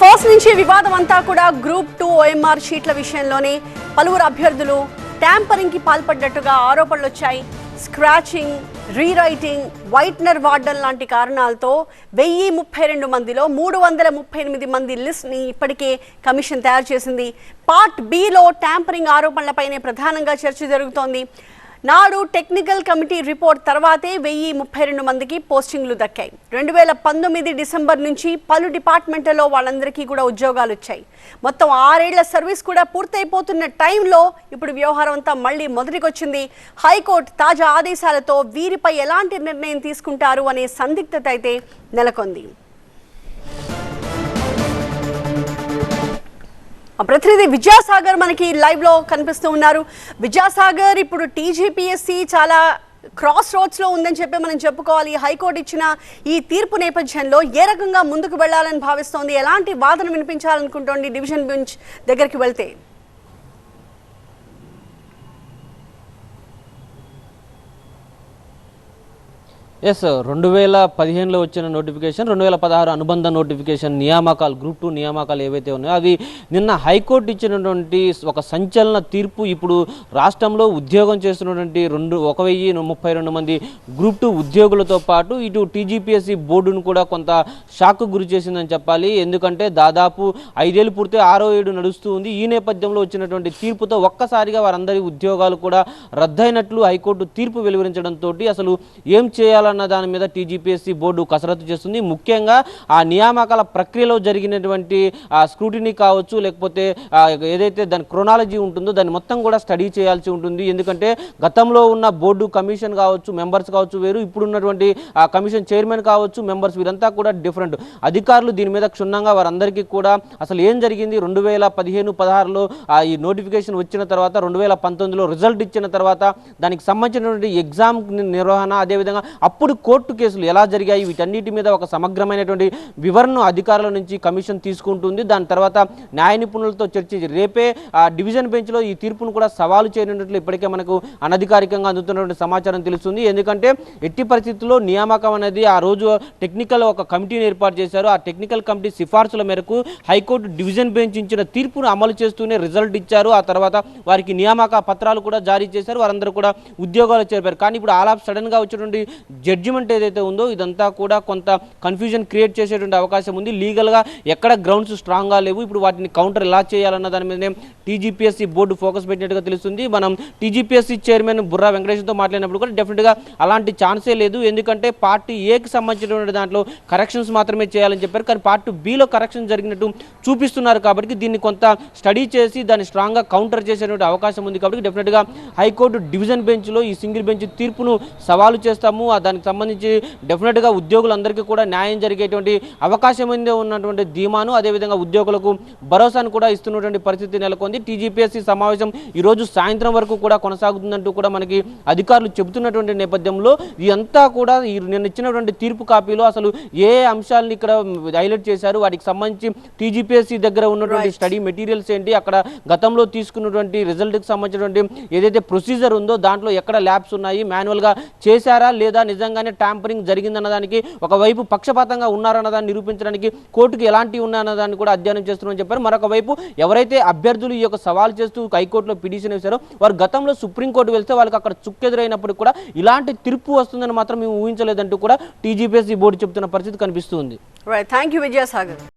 First నుంచి వివాదం అంతా కూడా గ్రూప్ టూ ఓఎంఆర్ షీట్ల విషయంలోనే పలువురు అభ్యర్థులు ట్యాంపరింగ్కి పాల్పడ్డట్టుగా ఆరోపణలు వచ్చాయి. స్క్రాచింగ్ రీరైటింగ్ వైట్నర్ వార్డన్ లాంటి కారణాలతో వెయ్యి ముప్పై రెండు మందిలో మూడు వందల ముప్పై ఎనిమిది మంది లిస్ట్ని ఇప్పటికే కమిషన్ తయారు చేసింది. పార్ట్ బిలో ట్యాంపరింగ్ ఆరోపణలపైనే ప్రధానంగా చర్చ జరుగుతోంది. నాడు టెక్నికల్ కమిటీ రిపోర్ట్ తర్వాతే వెయ్యి ముప్పై రెండు మందికి పోస్టింగ్లు దక్కాయి. రెండు వేల పంతొమ్మిది డిసెంబర్ నుంచి పలు డిపార్ట్మెంట్లలో వాళ్ళందరికీ కూడా ఉద్యోగాలు వచ్చాయి. మొత్తం ఆరేళ్ళ సర్వీస్ కూడా పూర్తయిపోతున్న టైంలో ఇప్పుడు వ్యవహారం అంతా మళ్ళీ మొదటికొచ్చింది. హైకోర్టు తాజా ఆదేశాలతో వీరిపై ఎలాంటి నిర్ణయం తీసుకుంటారు అనే సందిగ్ధత అయితే నెలకొంది. ప్రతినిధి విద్యాసాగర్ మనకి లైవ్లో కనిపిస్తూ ఉన్నారు. విద్యాసాగర్ ఇప్పుడు టీజీపీఎస్సీ చాలా క్రాస్ రోడ్స్లో ఉందని చెప్పి మనం చెప్పుకోవాలి. హైకోర్టు ఇచ్చిన ఈ తీర్పు నేపథ్యంలో ఏ రకంగా ముందుకు వెళ్ళాలని భావిస్తోంది? ఎలాంటి వాదన వినిపించాలనుకుంటోంది? డివిజన్ బెంచ్ దగ్గరికి వెళ్తే ఎస్ రెండు వేల పదిహేనులో వచ్చిన నోటిఫికేషన్ రెండు వేల పదహారు అనుబంధ నోటిఫికేషన్ నియామకాలు గ్రూప్ టూ నియామకాలు ఏవైతే ఉన్నాయో అవి నిన్న హైకోర్టు ఇచ్చినటువంటి ఒక సంచలన తీర్పు ఇప్పుడు రాష్ట్రంలో ఉద్యోగం చేస్తున్నటువంటి రెండు ఒక వెయ్యి ముప్పై రెండు మంది గ్రూప్ టూ ఉద్యోగులతో పాటు ఇటు టీజీపీఎస్సీ బోర్డును కూడా కొంత షాక్ గురి చేసిందని చెప్పాలి. ఎందుకంటే దాదాపు ఐదేళ్ళు పూర్తి ఆరో ఏడు నడుస్తూ ఉంది. ఈ నేపథ్యంలో వచ్చినటువంటి తీర్పుతో ఒక్కసారిగా వారందరి ఉద్యోగాలు కూడా రద్దయినట్లు హైకోర్టు తీర్పు వెలువరించడంతో అసలు ఏం చేయాలన్న దాని మీద టీజీపీఎస్సీ బోర్డు కసరత్తు చేస్తుంది. ముఖ్యంగా ఆ నియామకాల ప్రక్రియలో జరిగినటువంటి ఆ స్క్రూటినీ కావచ్చు లేకపోతే ఏదైతే దాని క్రొనాలజీ ఉంటుందో దాన్ని మొత్తం కూడా స్టడీ చేయాల్సి ఉంటుంది. ఎందుకంటే గతంలో ఉన్న బోర్డు కమిషన్ కావచ్చు మెంబర్స్ కావచ్చు వేరు ఇప్పుడున్నటువంటి ఆ కమిషన్ చైర్మన్ కావచ్చు మెంబర్స్ వీరంతా కూడా డిఫరెంట్. అధికారులు దీని మీద క్షుణ్ణంగా వారందరికీ కూడా అసలు ఏం జరిగింది? రెండు వేల పదిహేను పదహారులో ఈ నోటిఫికేషన్ వచ్చిన తర్వాత రెండు వేల పంతొమ్మిదిలో రిజల్ట్ ఇచ్చిన తర్వాత దానికి సంబంధించినటువంటి ఎగ్జామ్ నిర్వహణ అదేవిధంగా అప్పుడు కోర్టు కేసులు ఎలా జరిగాయి? వీటన్నిటి మీద ఒక సమగ్రమైనటువంటి వివరణను అధికారుల నుంచి కమిషన్ తీసుకుంటుంది. దాని తర్వాత న్యాయ నిపుణులతో చర్చించి రేపే ఆ డివిజన్ బెంచ్లో ఈ తీర్పును కూడా సవాలు చేయనున్నట్లు ఇప్పటికే మనకు అనధికారికంగా అందుతున్నటువంటి సమాచారం తెలుస్తుంది. ఎందుకంటే ఎట్టి పరిస్థితుల్లో నియామకం అనేది ఆ రోజు టెక్నికల్ ఒక కమిటీని ఏర్పాటు చేశారు. ఆ టెక్నికల్ కమిటీ సిఫార్సుల మేరకు హైకోర్టు డివిజన్ బెంచ్ ఇచ్చిన తీర్పును అమలు చేస్తూనే రిజల్ట్ ఇచ్చారు. ఆ తర్వాత వారికి నియామక పత్రాలు కూడా జారీ చేశారు. వారందరూ కూడా ఉద్యోగాలు చేరిపారు కానీ ఇప్పుడు ఆలాప్ ఆఫ్ సడన్గా వచ్చినటువంటి జడ్జిమెంట్ ఏదైతే ఉందో ఇదంతా కూడా కొంత కన్ఫ్యూజన్ క్రియేట్ చేసేటువంటి అవకాశం ఉంది. లీగల్గా ఎక్కడ గ్రౌండ్స్ స్ట్రాంగ్గా లేవు. ఇప్పుడు వాటిని కౌంటర్ ఎలా చేయాలన్న దాని మీదనే టీజీపీఎస్సీ బోర్డు ఫోకస్ పెట్టినట్టుగా తెలుస్తుంది. మనం టీజీపీఎస్సీ చైర్మన్ బుర్రా వెంకటేశ్వర్తో మాట్లాడినప్పుడు కూడా డెఫినెట్గా అలాంటి ఛాన్సే లేదు. ఎందుకంటే పార్టీ ఏకి సంబంధించినటువంటి దాంట్లో కరెక్షన్స్ మాత్రమే చేయాలని చెప్పారు. కానీ పార్టీ బిలో కరెక్షన్ జరిగినట్టు చూపిస్తున్నారు కాబట్టి దీన్ని కొంత స్టడీ చేసి దాన్ని స్ట్రాంగ్గా కౌంటర్ చేసేటువంటి అవకాశం ఉంది కాబట్టి డెఫినెట్గా హైకోర్టు డివిజన్ బెంచ్లో ఈ సింగిల్ బెంచ్ తీర్పును సవాలు చేస్తాము. దానికి సంబంధించి డెఫినెట్గా ఉద్యోగులందరికీ కూడా న్యాయం జరిగేటువంటి అవకాశం ఉన్నటువంటి ధీమాను. అదేవిధంగా ఉద్యోగులకు భరోసాను కూడా ఇస్తున్నటువంటి పరిస్థితి నెలకొంది. టీజీపీఎస్సీ సమావేశం ఈరోజు సాయంత్రం వరకు కూడా కొనసాగుతుందంటూ కూడా మనకి అధికారులు చెబుతున్నటువంటి నేపథ్యంలో ఇదంతా కూడా ఈ నిన్న ఇచ్చినటువంటి తీర్పు కాపీలో అసలు ఏ అంశాలను ఇక్కడ హైలైట్ చేశారు? వాటికి సంబంధించి టీజీపీఎస్సీ దగ్గర ఉన్నటువంటి స్టడీ మెటీరియల్స్ ఏంటి? అక్కడ గతంలో తీసుకున్నటువంటి రిజల్ట్కి సంబంధించినటువంటి ఏదైతే ప్రొసీజర్ ఉందో దాంట్లో ఎక్కడ ల్యాబ్స్ ఉన్నాయి? మాన్యువల్గా చేశారా లేదా నిజంగానే ట్యాంపరింగ్ జరిగిందన్న దానికి ఒకవైపు పక్షపాతంగా ఉన్నారన్న దాన్ని నిరూపించడానికి కోర్టుకి ఎలాంటివి ఉన్నాయన్న దాన్ని కూడా అధ్యయనం చేస్తున్నామని చెప్పారు. మరొక వైపు ఎవరైతే అభ్యర్థులు ఈ ఒక సవాల్ చేస్తూ హైకోర్టులో పిటిషన్ వేశారో. వారు గతంలో సుప్రీంకోర్టు వెళ్తే వాళ్ళకి అక్కడ చుక్కెదురైనప్పుడు కూడా ఇలాంటి తీర్పు వస్తుందని మాత్రం మేము ఊహించలేదంటూ కూడా టీజీపీఎస్సీ బోర్డు చెప్తున్న పరిస్థితి కనిపిస్తుంది రైట్ థ్యాంక్ యూ విజయసాగర్.